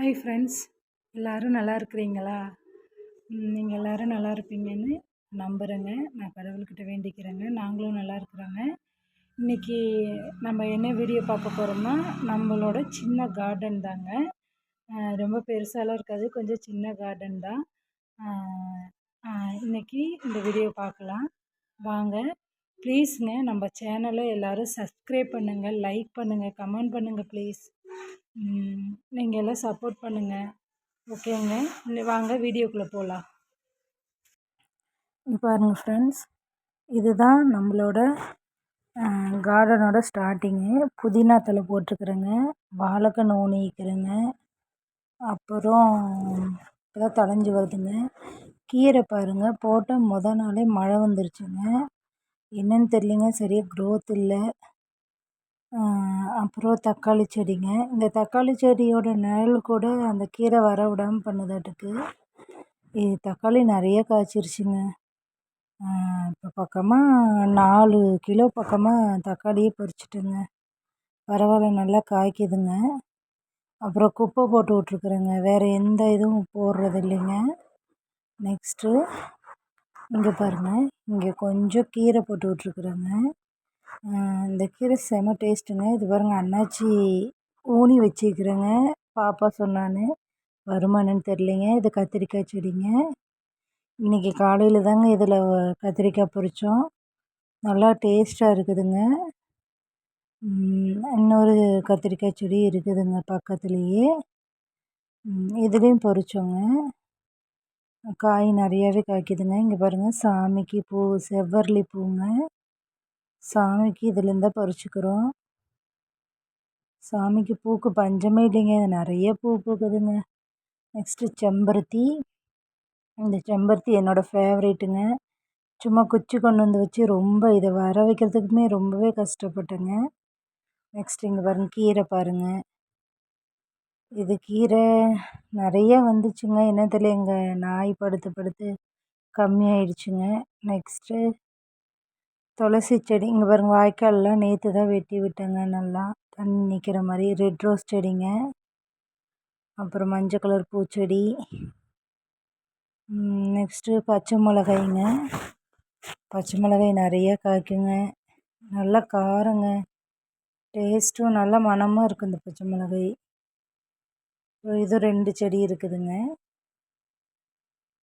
Hi friends எல்லோரும் நல்லா இருக்கிறீங்களா? நீங்கள் எல்லோரும் நல்லா இருப்பீங்கன்னு நம்புகிறேங்க நான் கடவுள்கிட்ட வேண்டிக்கிறேங்க. நாங்களும் நல்லா இருக்கிறோங்க. இன்றைக்கி நம்ம என்ன வீடியோ பார்க்க போகிறோம்னா நம்மளோட சின்ன கார்டன் தாங்க. ரொம்ப பெருசாலாம் இருக்காது. கொஞ்சம் சின்ன கார்டன் தான். இன்றைக்கி இந்த வீடியோ பார்க்கலாம். வாங்க. ப்ளீஸுங்க நம்ம சேனலை எல்லோரும் சப்ஸ்கிரைப் பண்ணுங்கள் லைக் பண்ணுங்கள் கமெண்ட் பண்ணுங்கள் ப்ளீஸ் நீங்கள் எல்லாம் சப்போர்ட் பண்ணுங்கள் ஓகேங்க வாங்க வீடியோக்குள்ளே போகலாம் பாருங்கள் ஃப்ரெண்ட்ஸ் இதுதான் நம்மளோட கார்டனோட ஸ்டார்டிங்கு புதினா தலை போட்டிருக்குறேங்க. வாழைக்கன்று ஊனிக்கிறேங்க அப்புறம் இப்போதான் தழைஞ்சி வருதுங்க. கீரை பாருங்கள் போட்ட மொதல் நாளே மழை வந்துருச்சுங்க. என்னன்னு தெரியலிங்க. சரியாக க்ரோத் இல்லை. அப்புறம் தக்காளி செடிங்க. இந்த தக்காளி செடியோட நிழல் கூட அந்த கீரை வர விடாமல் பண்ணுதாட்டுக்கு. இது தக்காளி நிறைய காய்ச்சிருச்சுங்க. இப்போ பக்கமாக நாலு கிலோ பக்கமாக தக்காளியே பறிச்சிட்டேங்க. பரவாயில்ல நல்லா காய்க்குதுங்க. அப்புறம் குப்பை போட்டு விட்ருக்குறேங்க வேறு எந்த இதுவும் போடுறது இல்லைங்க நெக்ஸ்ட்டு இங்கே பாருங்கள் இங்கே கொஞ்சம் கீரை போட்டு விட்ருக்குறேங்க இந்த கீரை செம டேஸ்ட்டுங்க. இது பாருங்கள் அண்ணாச்சி ஊனி வச்சுக்கிறேங்க பாப்பா சொன்னான்னு. வருமானன்னு தெரிலிங்க இது கத்திரிக்காய் செடிங்க. இன்றைக்கி காலையில் தாங்க இதில் கத்திரிக்காய் பறித்தோம் நல்லா டேஸ்ட்டாக இருக்குதுங்க. இன்னொரு கத்திரிக்காய் செடி இருக்குதுங்க பக்கத்துலேயே. இதுலேயும் பறித்தோங்க காய் நிறையாவே காய்க்குதுங்க. இங்கே பாருங்கள் சாமிக்கு பூ செவ்வரளி பூங்க. சாமிக்கு இதுலேருந்து தான் பறிச்சுக்கிறோம். சாமிக்கு பூக்கு பஞ்சமே இல்லைங்க. நிறைய பூ பூக்குதுங்க. நெக்ஸ்ட்டு செம்பருத்தி. இந்த செம்பருத்தி என்னோடய ஃபேவரேட்டுங்க சும்மா குச்சி கொண்டு வந்து வச்சு ரொம்ப இதை வர வைக்கிறதுக்குமே ரொம்பவே கஷ்டப்பட்டேங்க. நெக்ஸ்ட் இங்கே பாருங்கள் கீரை பாருங்கள் இது கீரை நிறைய வந்துச்சுங்க. என்ன தெரியல எங்கள் நாய் படுத்து படுத்து கம்மியாயிடுச்சுங்க. நெக்ஸ்ட்டு துளசி செடி இங்கே பாருங்கள் வாய்க்கால்லாம் நேற்று தான் வெட்டி விட்டேங்க. நல்லா தண்ணி நிற்கிற மாதிரி ரெட் ரோஸ் செடிங்க. அப்புறம் மஞ்சள் கலர் பூச்செடி. நெக்ஸ்ட்டு பச்சை மிளகாய்ங்க. பச்சை மிளகாய் நிறைய காய்க்குங்க. நல்லா காரங்க. டேஸ்ட்டும் நல்லா மணமாக இருக்குது இந்த பச்சை மிளகாய். இது ரெண்டு செடி இருக்குதுங்க.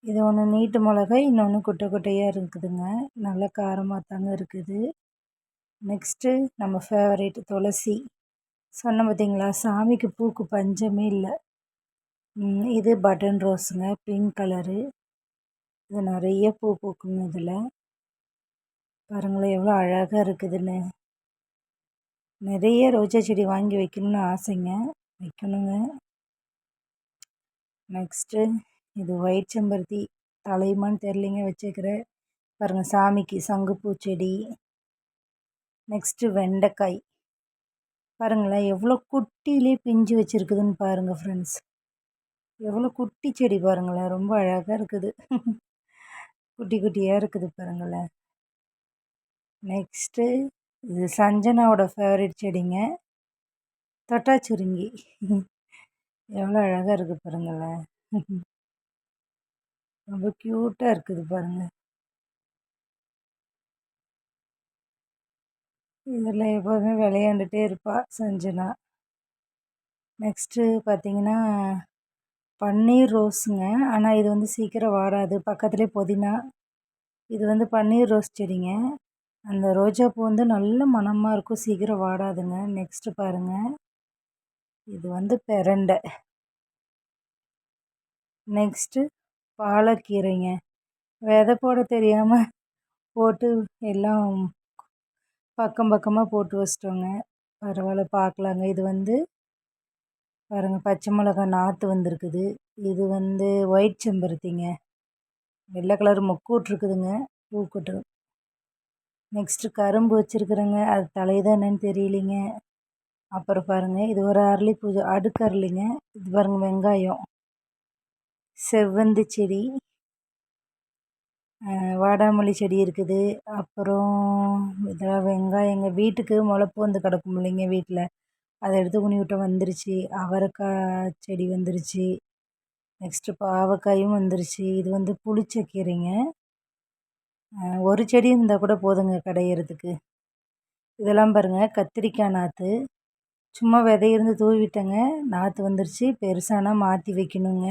இது ஒன்று நீட்டு மிளகாய் இன்னொன்று குட்டை குட்டையாக இருக்குதுங்க. நல்ல காரமாக தாங்க இருக்குது. நெக்ஸ்ட்டு நம்ம ஃபேவரேட் துளசி. சொன்ன பார்த்தீங்களா சாமிக்கு பூக்கு பஞ்சமே இல்லை. இது பட்டன் ரோஸுங்க பிங்க் கலரு இது நிறைய பூ பூக்குங்க இதில். பாருங்களேன் எவ்வளோ அழகாக இருக்குதுன்னு. நிறைய ரோஜா செடி வாங்கி வைக்கணும்னு ஆசைங்க. வைக்கணுங்க. நெக்ஸ்ட்டு இது ஒயிட் செம்பருத்தி தலையுமான்னு தெரிலிங்க வச்சுக்கிறேன் பாருங்கள் சாமிக்கு சங்குப்பூ செடி. நெக்ஸ்ட்டு வெண்டைக்காய். பாருங்களேன் எவ்வளோ குட்டியிலே பிஞ்சு வச்சுருக்குதுன்னு பாருங்கள் ஃப்ரெண்ட்ஸ் எவ்வளோ குட்டி செடி பாருங்களேன் ரொம்ப அழகாக இருக்குது. குட்டி குட்டியாக இருக்குது பாருங்களேன். நெக்ஸ்ட்டு இது சஞ்சனாவோட ஃபேவரட் செடிங்க. தொட்டாச்சுருங்கி. எவ்வளோ அழகாக இருக்குது பாருங்களேன். ரொம்ப க்யூட்டாக இருக்குது பாருங்கள் இதில் எப்போதுமே விளையாண்டுட்டே இருப்பாள் சஞ்சனா. நெக்ஸ்ட்டு பார்த்திங்கன்னா பன்னீர் ரோஸுங்க. ஆனால் இது வந்து சீக்கிரம் வாடாது பக்கத்துலேயே புதினா. இது வந்து பன்னீர் ரோஸ் செடிங்க. அந்த ரோஜாப்பூ வந்து நல்ல மணமாக இருக்கும். சீக்கிரம் வாடாதுங்க. நெக்ஸ்ட்டு பாருங்கள் இது வந்து பெரண்டை. நெக்ஸ்ட்டு பாலக்கீரைங்க. விதை போட தெரியாமல் போட்டு எல்லாம் பக்கம் பக்கமாக போட்டு வச்சிட்டோங்க. பரவாயில்ல பார்க்கலாங்க இது வந்து பாருங்கள் பச்சை மிளகா நாற்று வந்திருக்குது. இது வந்து ஒயிட் செம்பருத்திங்க. வெள்ளை கலர் மொக்கு விட்ருக்குதுங்க பூக்கட்டு. நெக்ஸ்ட்டு கரும்பு வச்சுருக்குறேங்க. அது தலைதான் என்னன்னு தெரியலிங்க. அப்புறம் பாருங்கள் இது ஒரு அரளி பூஜை அடுக்கு அரளிங்க இது பாருங்கள் வெங்காயம். செவ்வந்தி செடி வாடாமல்லி செடி இருக்குது. அப்புறம் இதெல்லாம் வெங்காயம் எங்கள் வீட்டுக்கு முளப்பு வந்து கிடக்கும் இல்லைங்க வீட்டில் அதை எடுத்து ஊனி விட்டேன் வந்துருச்சு. அவரைக்காய் செடி வந்துருச்சு. நெக்ஸ்ட்டு பாவக்காயும் வந்துருச்சு. இது வந்து புளிச்ச கீரைங்க ஒரு செடி இருந்தால் கூட போதுங்க கடையிறதுக்கு. இதெல்லாம் பாருங்கள் கத்திரிக்காய் நாற்று சும்மா விதையிருந்து தூவி விட்டேங்க. நாற்று வந்துருச்சு. பெருசானால் மாற்றி வைக்கணுங்க.